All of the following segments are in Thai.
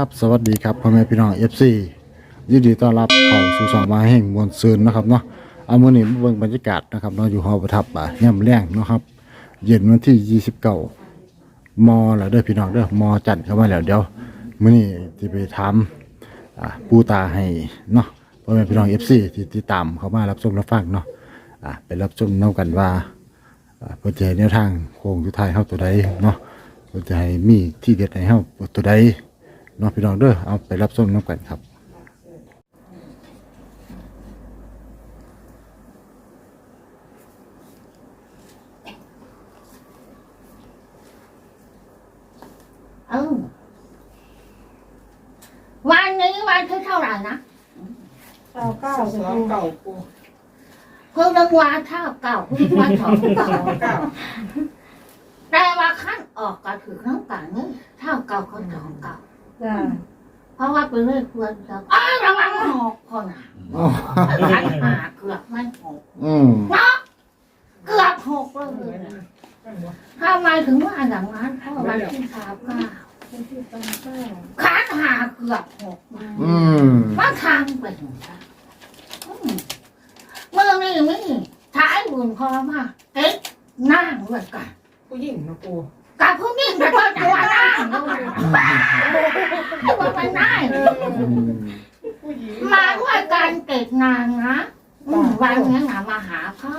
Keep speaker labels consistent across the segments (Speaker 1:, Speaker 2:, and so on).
Speaker 1: ับสวัสดีครับพ่อแม่พี่น้อง FC ยินดีต้อนรับเข้าสู่สองมาแห่งมวลซืนนะครับเนาะเอามื้อนี้เบิ่งบรรยากาศนะครับเนาะอยู่หอประทับอะย่ำแรงเนาะครับ เย็นวันที่29มแล้วเด้อพี่น้องเด้อมจันทร์เข้ามาแล้วเดี๋ยวมื้อนี้สิไปถามอ่าปูตาให้เนาะพ่อแม่พี่น้อง FC ที่ติดตามเข้ามารับชมรับฟังเนาะอ่าไปรับชมนํกันว่าอ่าเพื่อจะให้แนวทางโค้งสุดท้ายเฮาตัวใดเนาะเพื่อจะให้มีที่เด็ดให้เฮาตัวใด เนาะพี่น้องเด้อเอาไปรับชมน้ำกันครับ
Speaker 2: เออวันนี้วันที่เท่าไหร่นะ
Speaker 3: เก้าเก้า
Speaker 4: สองเก่าปู
Speaker 2: เพิ่งรางวัลเท่าเก่าเพิ่งวันสองเก่า
Speaker 4: เก่า
Speaker 2: แต่ว่าขั้นออกก็ถือน้ำกันนี่เท่าเก่าก็สองเก่า
Speaker 3: จ้า
Speaker 2: เพราะว่าเป็นเรื่องควรจะอ้าวระวังหกคนอะขันหาเกือบไม่หก
Speaker 1: อืม
Speaker 2: เนาะเกือบหกเลยนะทำไมถึงว่าอย่างนั้นเพราะวันที่สามเก้า
Speaker 3: เป็นที่ตั้งเก้า
Speaker 2: ขันหาเกือบหกมา
Speaker 1: อืม
Speaker 2: ว่าทางไปถึงค่ะอืมเมื่อนี่นี่ท้ายบุญพอมากเอ๊ะนั่งด้วยกัน
Speaker 4: ผู้หญิงนะปู
Speaker 2: กับผู้นิ่งแต่ก็จะว่านั่งด้วยไม่าไปนั่ง
Speaker 1: อืม
Speaker 4: ผู้หญิง
Speaker 2: มาด้วยกันเก็บงานนะอืมวันนี้นะมาหาพ่อ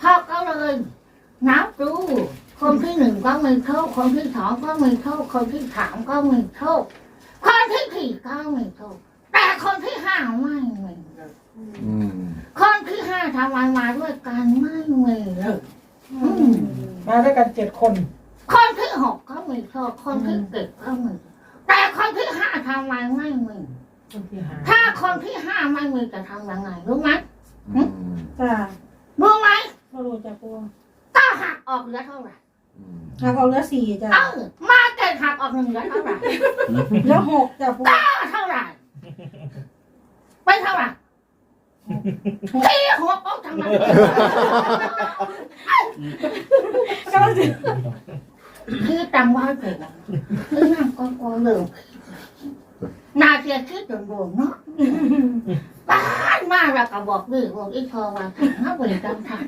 Speaker 2: พ่อก็เลยนับดูคนที่หนึ่งก็มีโชคคนที่สองก็มีโชคคนที่สามก็มีโชคคนที่สี่ก็มีโชคแต่คนที่ห้าไม่มีคนที่ห้าทำไมมาด้วยกันไม่มีเลย มา
Speaker 4: ด้วยกันเจ็ดคน
Speaker 2: คนที่หกก็มีโชคคนที่เจ็ดก็มีแต่คนที่ห้าทำไมไม่มี
Speaker 4: คนที่หา
Speaker 2: ถ้าคนที่ห้าไม่มีจะทำยังไงรู้ไหม
Speaker 1: อืม
Speaker 3: จ้า
Speaker 2: รู้ไหม
Speaker 3: ไม่รู้จักปู
Speaker 2: ก็หักออกเหลือเท่าไหร่
Speaker 3: หักเอาเหลือสี่จ้า
Speaker 2: เออมาเกิดหักออกหนึ่งเหลือเท่าไหร่
Speaker 3: เหลือหกจ้าปู
Speaker 2: ก็เท่าไหร่ไปเท่าไหร่ที่หัวโป๊กทำไม
Speaker 3: เก้าสิบ
Speaker 2: คือตังว่าเกิดคือนั่งก็ก็เริ่มนาเสียคิดโดนๆเนาะบ้านมาแล้วก็บอกเรื่องบอกอีพอว่าถ้าบริกรรมทัน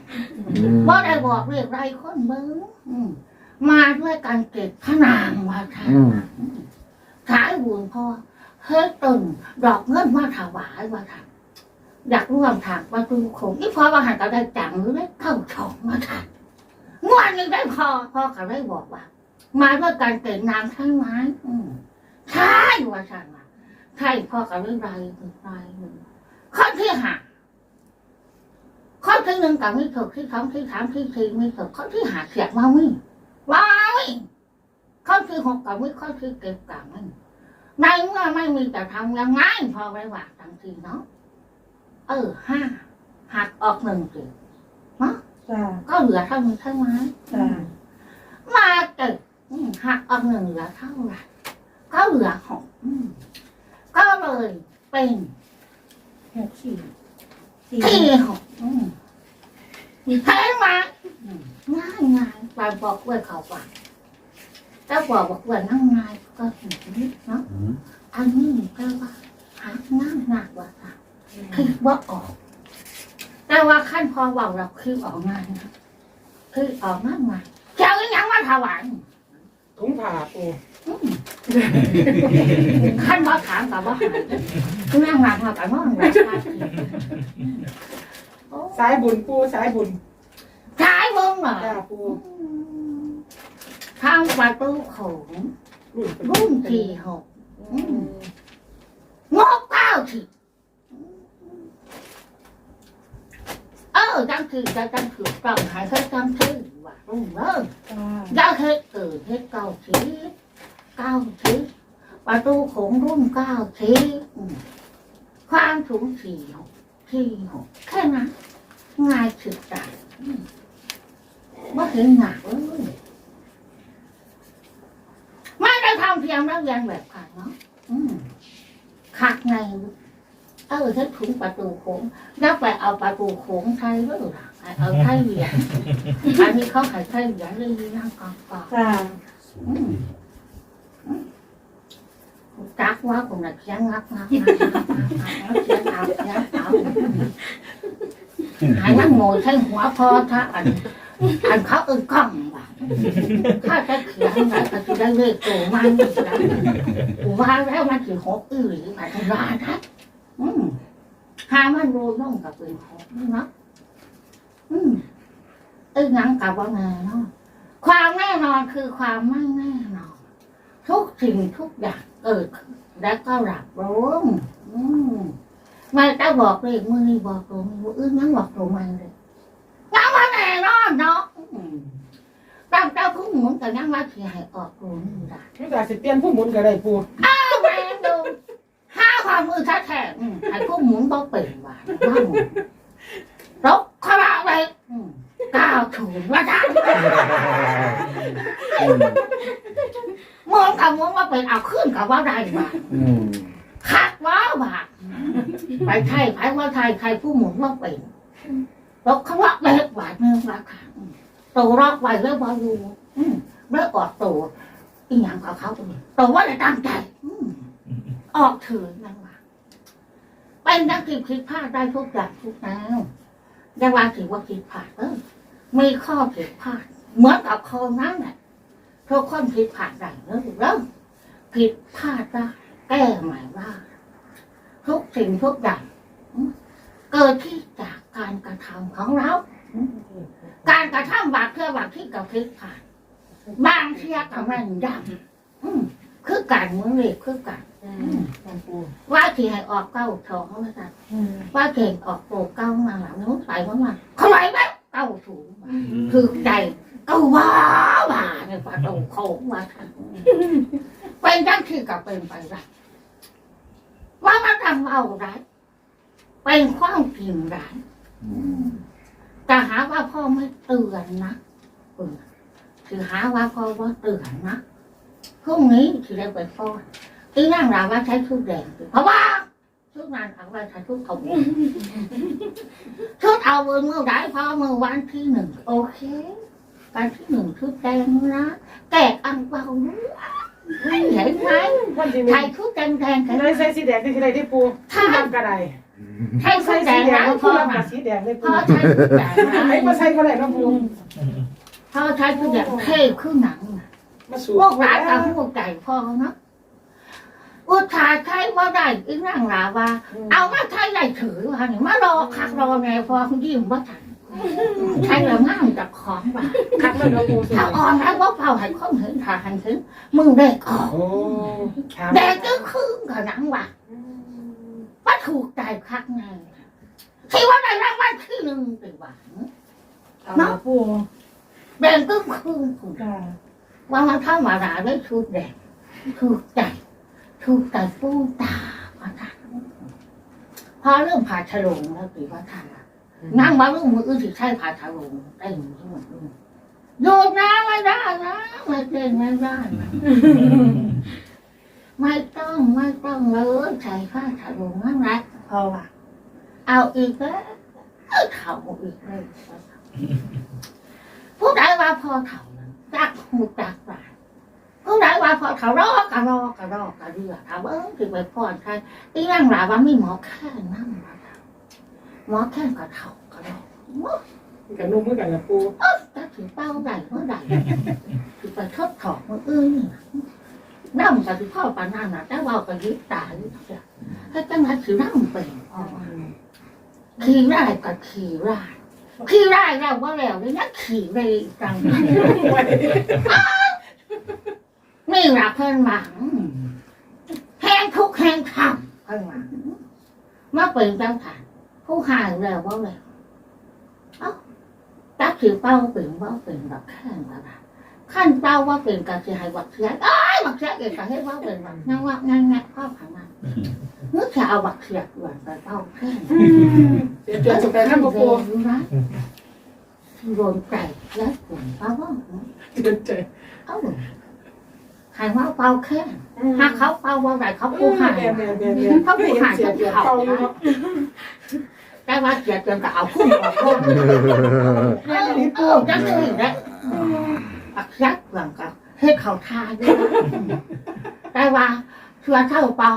Speaker 1: อืม
Speaker 2: บ่ได้บอกเรื่องไรคนเบิ้งอืมมาด้วยการเก็บพนางว่าทาน
Speaker 1: อืม
Speaker 2: ขายบุญพ่อเฮ้ยตึงดอกเงินมาถวายว่าทานอยากร่วมทางประตูโขงอีพอว่าหันก็ได้จังหรือได้เข้าช่องมาทาน งวดนี้ได้พอพ่อก็ได้บอกว่ามาด้วยการเก็บนางใช่ไหมอืมใช่ว่าทานว่าใช่พ่อก็ได้ไรไรข้อที่ห้าข้อที่หนึ่งกับมีถูกที่สองที่สามที่สี่มีถูกข้อที่หาเสียงมาวิ่งว้ายข้อที่หกกับมีข้อที่เก็บกับมันในเมื่อไม่มีจะทำยังไงพอไว้ว่าทังทีเนาะเออห้าหักออกหนึ่งสิ
Speaker 3: จ้า
Speaker 2: ก็เหลือเท่านี้ใช่ไหม
Speaker 3: จ้า
Speaker 2: มาเกิดอืมหักออกหนึ่งเหลือเท่าไหร่ก็เหลือหกอืมก็เลยเป็น
Speaker 3: หกสี่สี่
Speaker 2: ที่หกอืมเห็นไหมง่ายง่ายไปบอกเว้ยเขาว่าถ้าบอกบอกเว้ยนั่งง่ายก็เห็นเนาะอันนี้ก็ว่าหาง่ายหนักกว่าค่ะคิดว่าออก แต่ว่าขั้นพอบอกเราคือออกง่ายนะคือออกง่ายง่ายเจ้าอีหยังมาถวาย
Speaker 4: ถุงผ่าปู
Speaker 2: อืมขั้นพอถามกับว่าคือนั่งหนักมากับว่าหนักมากโอ้
Speaker 4: สายบุญปูสายบุญ
Speaker 2: ใช้มึงเหรอ
Speaker 4: จ้าปู
Speaker 2: ทางประตูโขง
Speaker 4: รุ่นเป็น
Speaker 2: รุ่นที่หก
Speaker 4: อืม
Speaker 2: งกเก้าสิบ อจังคือจะจังคือต้องหายเคยจังคือว่ารุ่งเริ่ม
Speaker 3: จ้า
Speaker 2: อยาเฮ็ดเกิดเฮ็ดเก้าสิบเก้าสิบประตูโขงรุ่นเก้าสิบอืมความสูงสี่หกสี่หกแค่นั้นง่ายสุดใจไม่เห็นหนักเลยไม่ได้ทำเพียงนักเรียนแบบขาดเนาะอืมขาดใน เออเฮ็ดถุงประตูโขงแล้วไปเอาประตูโขงไทยหรือเปล่าเอาไทยเหรียญอันนี้เขาขายไทยเหรียญเลยนั่งกองกอง
Speaker 3: จ้า
Speaker 2: อืมจักว่าผมน่ะเขียนงับงับงับงับงับเขียนเอาเขียนเอาหายมันโง่ใช่หัวพอถ้าอันอันเขาเอึ้งกล้องว่ะถ้าจะเขียนไหนก็จะได้เลขโตมันว่าแล้วมันถือหกอื้อหรือมาทำร้ายนะ อืมหามันโรยน้องกับเป็นหกเนาะอืมเอ้ยงั้งกับว่าไงเนาะความแน่นอนคือความไม่แน่นอนทุกสิ่งทุกอย่างเกิดขึ้นและก็หลับรู้อืมไม่ได้บอกเลยมือนี่บอกตรงมืออื่นยังบอกตรงมันเลยยังว่าแน่นอนเนาะตั้งเจ้าคุ้หมุนแต่ยังว่าเสียให้ออกตรงนี้ได้
Speaker 4: ไม่ได้สิเปลี่ยนผู้หมุนก็ได้ปู
Speaker 2: อ้า ความมือแท้ๆอืมให้คุ้งหมุนบ่เป็นว่าว่าหมุนรบคาราเวกอืมก้าวถูนว่าจ้ามองกับมองว่าเป็นเอาขึ้นกับว่าได้ว่าคักว้าวบาไปไทยไปว่าไทยใครผู้หมุนว่าเป็นรกเขาว่าเล็กบาทเนื้อราคาโตรอกไว้แล้วบออยู่อืมเมื่อออกโตอีหยังกับเขาตัวว่าได้ตั้งใจ อืมออกถือนั่นว่าเป็นนักกิจคิดพลาดได้ทุกอย่างทุกแนวยังว่าถือว่าคิดพลาดเออมีข้อผิดพลาดเหมือนกับคนนั้นแหละทุกคนผิดพลาดได้เนอะเริ่มผิดพลาดได้แก้ใหม่ว่าทุกสิ่งทุกอย่างอืมเกิดที่จากการกระทำของเราอืมการกระทำบาดเพื่อบาดที่กับพลิกผ่านบางเทียกับแม่นยำอืม คือการเมืองเล็กคือการ
Speaker 3: อืมปู
Speaker 2: ว่าที่ให้ออกเก้าทองเขาไม่ได้
Speaker 3: อืม
Speaker 2: ว่าเก่งออกโปรเก้ามาหลังนู้นใส่ว่ามาเขาไหลไหมเก้าถูงมาคือใจเก้าว้าว่าเนี่ยปลาตรงโค้งมาทันเป็นยังที่กับเป็นไปได้ว่ามันทำเอาไรเป็นความจริงไรแต่หาว่าพ่อไม่เตือนนะเออคือหาว่าพ่อว่าเตือนนะ พรุ่งนี้ที่ได้ไปฟ้อนอีนั่งราว่าใช้ชุดแดงเพราะว่าชุดนั้นเอาไว้ใช้ชุดเขาชุดเอาเบอร์เมื่อไหรพอเมื่อวันที่หนึ่งโอเควันที่หนึ่งชุดแดงนะแกะอังเปานะเห็นไหม
Speaker 4: วันที่หนึ่
Speaker 2: ใช้
Speaker 4: ง
Speaker 2: ชุดแดงแดงๆกัน
Speaker 4: นายใส่สีแดงที่ไรที่ปูผู้นำก็ได้
Speaker 2: ใช้ชุ
Speaker 4: ใส่
Speaker 2: ดแด
Speaker 4: สี
Speaker 2: ง
Speaker 4: แดง
Speaker 2: นะ
Speaker 4: แล้ว
Speaker 2: พ่
Speaker 4: ผู้
Speaker 2: อนำนะ
Speaker 4: กับสีแดงเลย
Speaker 2: พ่
Speaker 4: ปู
Speaker 2: อใช้ชุดแดงนะ
Speaker 4: ไอ้มาใส่ก็ได้นะปู
Speaker 2: พ่อใช้ชุดแดงเท่ขึ้นหนังน่ะ
Speaker 4: มาสู
Speaker 2: พวกร้านกับพวกไก่พ่อเนาะอุทาใช้ว่าได้อีนั่งลาว่า เอามาใช้ได้ถือว่านี่มารอคักรอไงพอคุณยิ้มว่าทันใช้แล้วง่ามจากของว่า
Speaker 4: คักมันเราปู
Speaker 2: ถ้าอ่อนแล้วว่าเผาให้คนเห็นถ้าหันถึงมึงได้ออก
Speaker 4: โอ้
Speaker 2: แดงก็คืนกับหนังว่าว่าถูกใจคักไงที่ว่าได้รางวัลที่หนึ่งไปว่า
Speaker 3: เนาะปู
Speaker 2: แดงก็คืนถูก
Speaker 3: ค่ะ
Speaker 2: ว่ามันเข้ามาด่าด้ชุดแดงถูกใจถูกใจปูตาว่าทันพอเรื่องผ่าฉลงแล้วตีว่าทันนั่งมาเรื่องมืออื่นสิใช่ผ่าฉลงได้หมดทั้งหมดเลยโยนน้ำไม่ได้นะไม่เก่งไม่ได้ไม่ต้องไม่ต้องเลยใช้ผ้าฉลงนั่นแหละพอว่าเอาอีกแล้วเข่าอีกเลยผู้ใดว่าพอเข่า จักหูจักปลายผู้ว่าพอเขารอกะรอกะรอกะเรือถามว่าเออถึงไปพอดใครอีนั่งหลาว่าไม่หมอแค่นั่งมาหมอแค่กะเขากะรอก
Speaker 4: กับนุ่มเมื่อกันนะปู
Speaker 2: ถ้าถือเป้าใดเมื่อใดถือไปทดถอกมันอื้อนี่นั่งกับที่พ่อปานนั่นนะแต่ว่าก็ยึดตายให้จังหวะถือนั่งเป็นขี่ได้กับขี่ได้ ขี่ได้แล้วว่าแล้วนี่นักขี่เลยจังนี่แหละเพื่อนหวังแห้งทุกแห้งทำเพื่อนหวังมาเป็นจังค่ะผู้หายแล้วว่าแล้วตักถือเป้าเป็นเป้าเป็นแบบแข้งแบบ ขั้นเป้าว่าเป็นการเสียหายวักเสียเอ้ยวักเสียเกิดการให้ว่าเป็นแบบงั้นว่างั้นงั้นพ่อผังนั้นนึกจะเอาวักเสียด่วนไปเป้าแข้ง
Speaker 4: เดี๋ยวจนสุดแต่น้ำปู
Speaker 2: รู้นะโดนไก่และกลุ่มเป้าว่า
Speaker 4: เดินเจอ
Speaker 2: เอ้าใครว่าเป้าแข้งถ้าเขาเป้าว่าไรเขา
Speaker 4: เขา
Speaker 2: ผู้
Speaker 4: ผู้
Speaker 2: หา
Speaker 4: หายยแม่แม่แม่เขาผู้หายเสียเดียวเขาอยู่
Speaker 2: แต่ว่าเสียจนก็เอาพุ่งออกลงเออเออจังเลยนะ ปักยักษ์หลังกับให้เขาทาด้วยแต่ว่าเชื่อเท่าเปล่า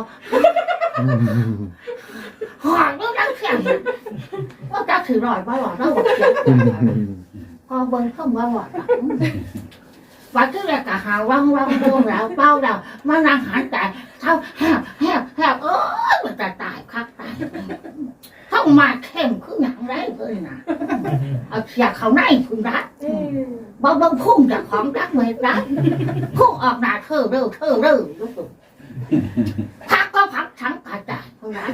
Speaker 2: หอยก็ยังเสียงว่าจะถือรอยว่าหลอดแล้วบอกเสียงพอเบิ้งเข้ามาหลอดอะว่าที่แรกก็หาว่างว่างโดนแล้วเป้าแล้วมานั่งหันใจเท่าแหบแหบแหบเอ้ยมันจะตายคักตายเข้ามาเข้มขึ้นอย่าง ไรเลยนะเอาเสียเขาในคุณรักบ่บ่พุ่งจากของรักเมรักพุ่งออกหน้าเธอเร็วเธอเร็วลูกพักก็พักทั้งกระจายคนรัก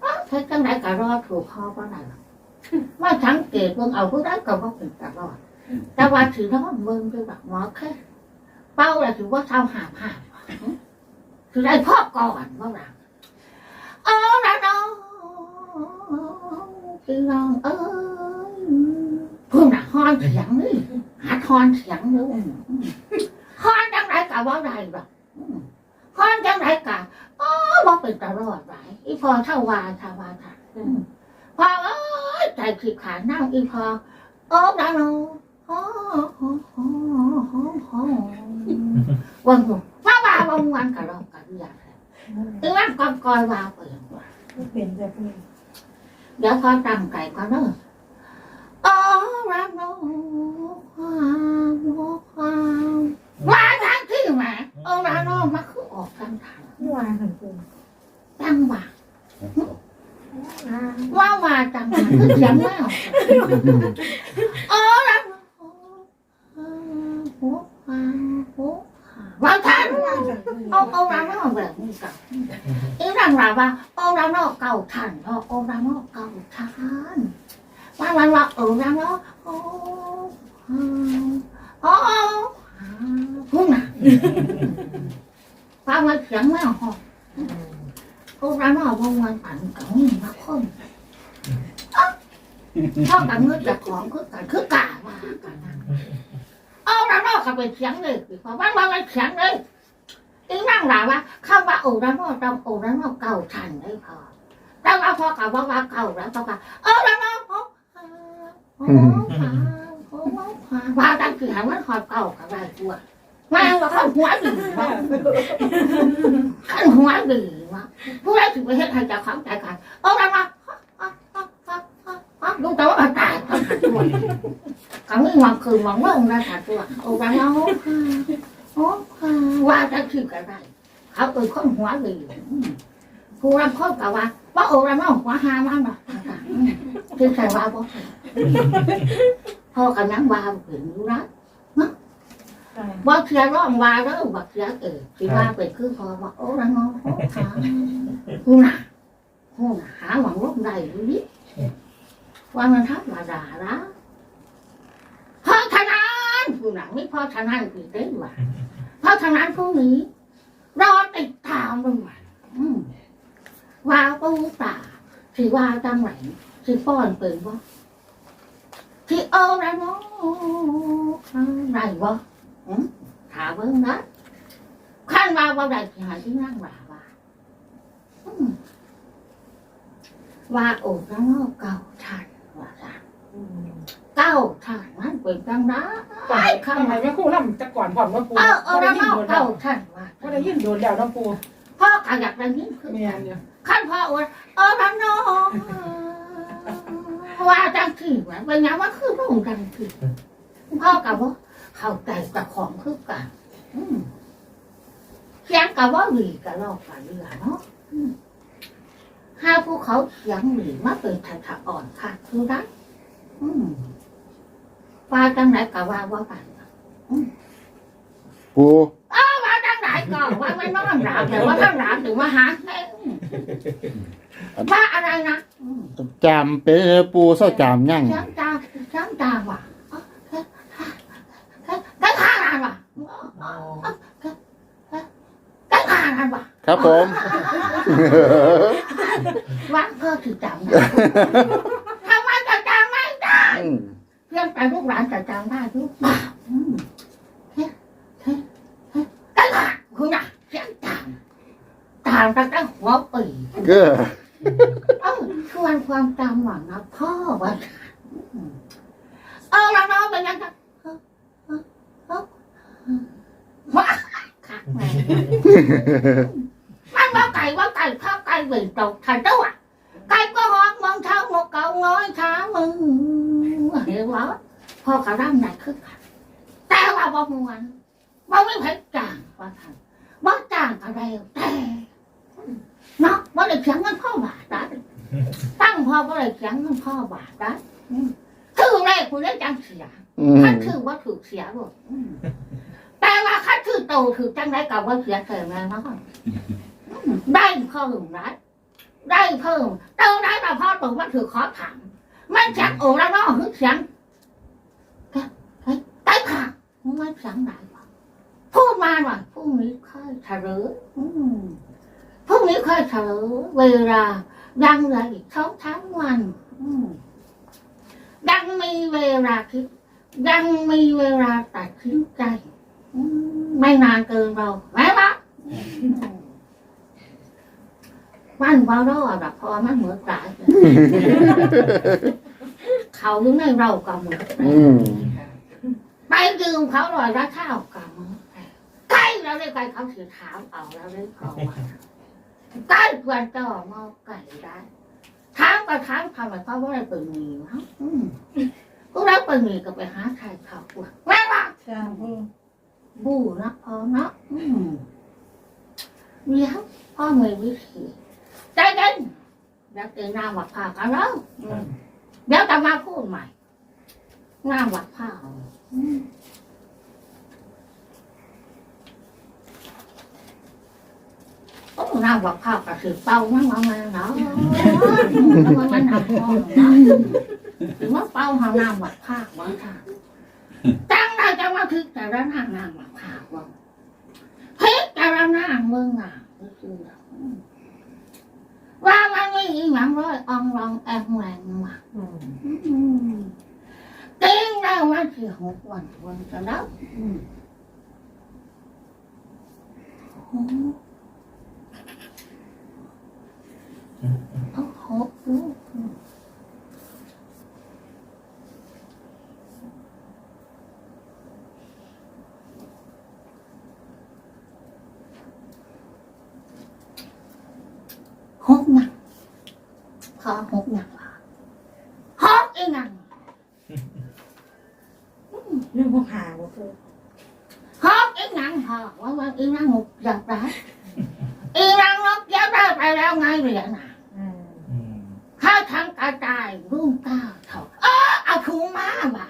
Speaker 2: เอ้าเธอจังไรก็รอดถูกคอก็ได้หรอกว่าสังเกตเบิ่งเอาผู้รักก็บ่เป็นตลอดแต่ว่าถือน้องเบิ่งด้วยแบบหมอแค่เป้าแหละถือว่าเท่าหาผ่านคือได้พ่อก่อนว่าหลังเออนะ พี่น้องเอ้ยพิ่งน่ะฮอนเสียงนี่หัดฮอนเสียงนี่ฮอนจังไรกะว่าไรหรอกฮอนจังไรกะอ๋อว่าเป็นตลอดไรอีพอเท่าวาทาวาทาพอเอ้ยใจขีดขานั่งอีพอโอ้ดาโนฮอฮอฮอฮอฮอวันหนึ่งว่าว่าวันวันกะรอกกะเรียกอีวันก่อนก่อยว่าเปลี่ยนว่า
Speaker 3: เป็นจะปู
Speaker 2: เดี๋ยวพอตั้งใจก็เนอะอ๋อรักน้องความความว่าทางที่แหมเออรักน้องมาคือออกทางทาง
Speaker 3: เมื่อวานถึงปู
Speaker 2: จังหวะว่าว่าจังหวะคือเสียงแมวอ๋อรักน้องหัวความหัวว่าทางเอาเอารักน้องแบบนี้กับ อีรังราว่าเอรักน้อเก่าทันเอาเอรักน้อเก่าทันว่าว่าว่าเออว่าว่าโอ้โอ้พุ่งน่ะว่าว่าเสียงแม่หอบพวกเราเราพวกมันปั่นกับนี่มาคนชอบกันเมื่อจะของคือกันคือกาว่ากันนะเอาเราเราขับไปเสียงเลยว่าว่าว่าเสียงเลย อีนั่งหลาว่าเข้าว่าโอ้เราเราต้องโอ้เราเราเก่าทันได้พอแล้วว่าพอกับว่าว่าเก่าแล้วก็ว่าเออเราเราโอ้ขาโอ้ว่าตั้งคือหาว่าหอบเก่ากับไรตัวมาว่าข้าหัวดีวะข้าหัวดีวะผู้ใดถึงไปเฮ็ดให้จ้าของใจกันเอาละมาดูแต่ว่าตายก็หันตัวเขาไม่มองคือมองว่าองค์ราชตัวโอ้ละมา โอ้ว่าตั้งคือกับไรเขาเออข้าหัวดีผู้รับข้อกับว่าว่าโอ้ละมาหัวหามันบบคือใครว่าบ่พ่อกับนังว่าเห็นอยู่นะว่าเสียร้องว่าแล้วว่าเสียเออสิว่าเป็นคือพอว่าโอ้ละน้องโอ้ขาหูน่ะหูน่ะหาหวังลบได้ดูดิว่ามันทักว่าด่าละเพ่อทนา นั้นคุณนังไม่พอฉะนั้นคือเต้นว่าเพราะฉะนั้นพรุ่นี้รอติดตามมึงวันว่าปูตาสิว่าจังไหนสิป้อนเปิดว่าสิเอาอะไนาอะไรวะถามเบิ่งนะขั้นว่าว่าใดที่หาที่นั่งว่าว่าว่าโอ้แล้วเก่าทันว่าจ้ะ đó
Speaker 4: ก่อนข้างไหนแม่ครู่ล่ำจะก่อนผ่อนว่าปู
Speaker 2: ờ ổ
Speaker 4: ว่าได้
Speaker 2: ra
Speaker 4: ยินโด
Speaker 2: nó
Speaker 4: นแล้ว
Speaker 2: cầu thành và
Speaker 4: ว่าได้ยินโดนแล้วนะปู
Speaker 2: พ่อขยับได้นิด
Speaker 4: เมียเนี่ย
Speaker 2: ขั้นพ่ออวดเออนั่นน้องว่าจังที่ว่าเป็นยังว่าคือพระองค์จังที่พ่อกับว่าเข้าใจกับของคือกันอืมเสียงกับว่าหลีกับลอกกับเรือเนาะอืมห้าภูเขาเสียงหลีมาเป็นถัดอ่อนค่ะคือได้อืม ว่าจังไหนกับว่าว่ากัน
Speaker 1: ปู
Speaker 2: ว่าจังไหนก็ว่าไม่นอนหลับแต่ว่าถ้าหลับถึงมาหาแม่ว่าอะไรนะอืม
Speaker 1: จามเป็นปูเศร้าจามยั่ง
Speaker 2: sáng ta sáng ta mà cái cái cái thang này mà cái cái thang này mà
Speaker 1: ครับผม
Speaker 2: ván cơ thì chậm không ai riêng tại lúc bạn chậm chậm ta chứ thế thế thế cái thang không nào sáng chậm chậm ra cái หัวปี
Speaker 1: ก็
Speaker 2: เออชวนความจำหวังนะพ่อว่าเออแล้วน้องเป็นยังไงเออเออเออว้าขาดแม่มันว่าไก่ว่าไก่ข้าวไก่วิ่งตกทันตัว ไก่ก็หอนมองเท้าหมกเก่าน้อยช้ามึงเห็นว่าพ่อกระร่างไหนคือกันแต่ว่าบ่มวนบ่ไม่เพชรจางว่าทันบ่จางอะไรแต่เนาะบ่ได้เสียงเงินพ่อบาทได้ตั้งพ่อบ่ได้เสียงเงินพ่อบาทได้อืมคือแรกคุณได้จังเสียขั้นถือว่าถือเสียหมดแต่ว่าขั้นถือโตถือจังไรกับว่าเสียเกินแล้วเนาะได้เพิ่มได้ ได้เพิ่มเติมได้แต่พ่อตรงมันถือขอถามมันเสียงโอ้แล้วเนาะหึเสียงเฮ้ยไต้ค่ะมันเสียงไหนวะพูดมาหน่อยพรุ่งนี้ค่อยเฉลยอืมพรุ่งนี้ค่อยเฉลยเวลายังเหลืออีกสองทั้งวันอืมยังมีเวลาคิดยังมีเวลาตัดสินใจอืมไม่นานเกินเราแม้ว่า มันว่ารอดอะเพอมันเหมือนตายเขาอยู่ในเรากับมือ
Speaker 1: อืม
Speaker 2: ไปยืมเขาลอยละเท่ากับมือใกล้เราได้ไกลเขาถือเท้าเอาแล้วได้เขาว่าใกล้เพื่อนต่อมอไก่ได้ถามก็ถามทำไมเขาว่าอะไรเป็นมีวะอืมพวกเราเป็นมีก็ไปหาใครเขาว่าแม่ว่า
Speaker 3: จ้าปู
Speaker 2: บูนะพอเนาะอืมเดี๋ยวพ่อมีวิธี ใจเย็นเดี๋ยวเจอหน้าวัดผ้ากันแล้วอืมเดี๋ยวจะมาพูดใหม่ หน้าวัดผ้าอืมโอ้หน้าวัดผ้ากระสือเป่ามันมามาเนาะมันมันหนักคอเนาะถึงว่าเป่าหาหน้าวัดผ้าวัดผ้าจังเราจะมาพิจารณานางมาข่าวว่าพิจารณาเมืองอะคือว่ามันไม่มีหวังร้อยอองรองแองแรงมา
Speaker 3: อื ม
Speaker 2: อืมเก่งแล้วมาสี่หกวันวันจะแล้วอืมโอ้โหโอ้โหหกหนักพอหกหนักละหกอีกหนัก
Speaker 3: เรื่องพวกหาบ่ปู
Speaker 2: ฮอกอีนังฮอกว่าว่าอีนังหมดอยากได้อีนังนกยับได้ไปแล้วไงเหรียญน่ะ
Speaker 3: อืม
Speaker 5: อืม
Speaker 2: ข้าทางกระจายรุ่งเก้าเท่าเออเอาถุงมาบ่า